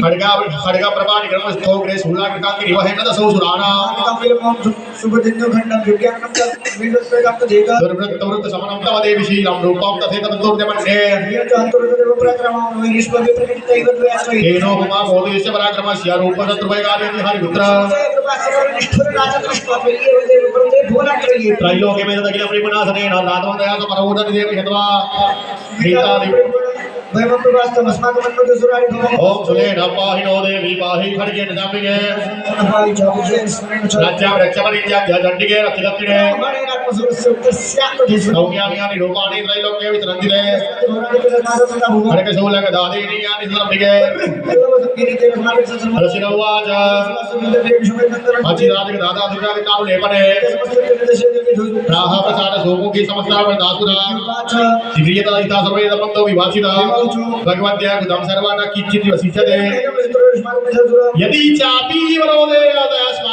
खड्गा खड्गा प्रमाणे क्रमस्थो ग्रे सुलाकृतांति निवहेन दसौ सुराणा दुर्वृत्त वृत्त समनं तव देवी शीलं रूपं तथेत बन्धुर्यमन्ये तेनो मम मोदेश पराक्रमस्य रूपशत्रुवैगार्यति हरिपुत्र त्रैलोक्यमेव दखिलं रिपुनासनेन रातवन्दया समरवोदति देवी हत्वा नीतादि ओम सुलेन पाहि नो देवी पाहि खड्गेन जाम्बिके राज्यां रक्षमरीत्यां जण्डिके रक्षिदक्षिणे सौम्यानि रूपाणि त्रैलोक्ये वितरन्ति खड्गशूलकदादीनि यानि ರಸಿನವಾಜ ಅಚಿರಾಜ ದಾದಾಧಿಕಾರಿ ಕಾವು ಲೇಪನೆ ಪ್ರಾಹ ಪ್ರಸಾದ ಸೋಮುಖಿ ಸಮಸ್ತಾಪನ ದಾಸುರ ಶ್ರೀಯತ ಹಿತಾ ಸರ್ವೇದ ಬಂಧು ವಿಭಾಸಿತ ಭಗವದ್ಯ ಗುದಂ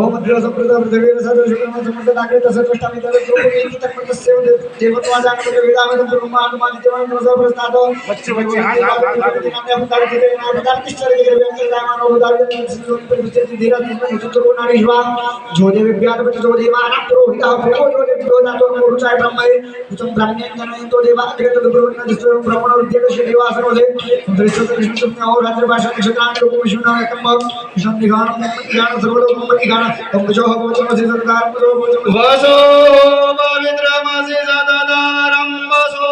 वसुंधरम लुयादा ओम द्रव संप्रदा पृथ्वीर सदर शुक्रम समर्थ दाखले तसं कष्टामी तर तो एक तक तस्य देवत्वा जाणत वेदामध्ये ब्रह्म अनुमान देवान नमः प्रस्ताद बच्चे बच्चे हाँ हाँ हाँ अवतार केले अवतार तिष्ठर केले व्यंकर दामान अवतार केले सिंधून परिस्थिती धीरा सुतरो नारी शिवा जो देव व्याध बच जो देवा अनाप्रो हिता जो देव जो जातो पुरुषाय ब्रह्मये उतम ब्राह्मण जनय तो देवा जगत ब्रह्मण दिसतो ब्रह्मण विद्येत श्रीवासन होते दृश्य कृष्ण तुम और रात्र भाषा नक्षत्रांत लोक विष्णु एकम विष्णु निघान ज्ञान सर्वलोक निघान तम जो भगवतो मसे सरकार जो भगवतो वसो पवित्रमसि सतदारं वसो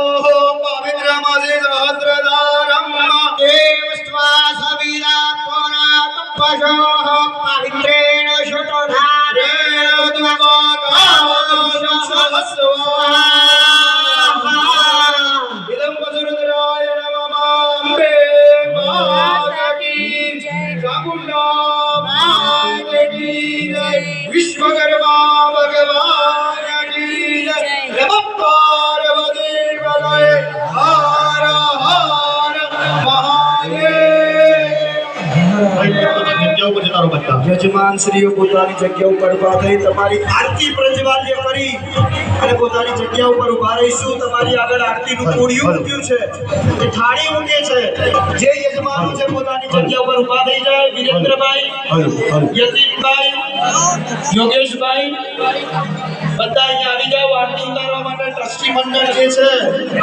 पवित्रमसि सहस्रदारं देवस्त्वा सविदा पुरा पशोः पवित्रेण शुतोधारे इदं વિશ્વકર્મા ભગવાન યજમાન શ્રીઓ પોતાની જગ્યા ઉપર ઊભા થઈ તમારી આરતી પ્રજવાલ્ય કરી અને પોતાની જગ્યા ઉપર ઊભા રહીશું. તમારી આગળ આરતીનું કોડિયું મૂક્યું છે. થાળી મૂકે છે. જે યજમાનો છે પોતાની જગ્યા ઉપર ઉભા થઈ જાય વિરેન્દ્રભાઈ યતીનભાઈ યોગેશભાઈ બધા અહીંયા આવી જાઓ આરતી ઉતારવા માટે ટ્રસ્ટી મંડળ જે છે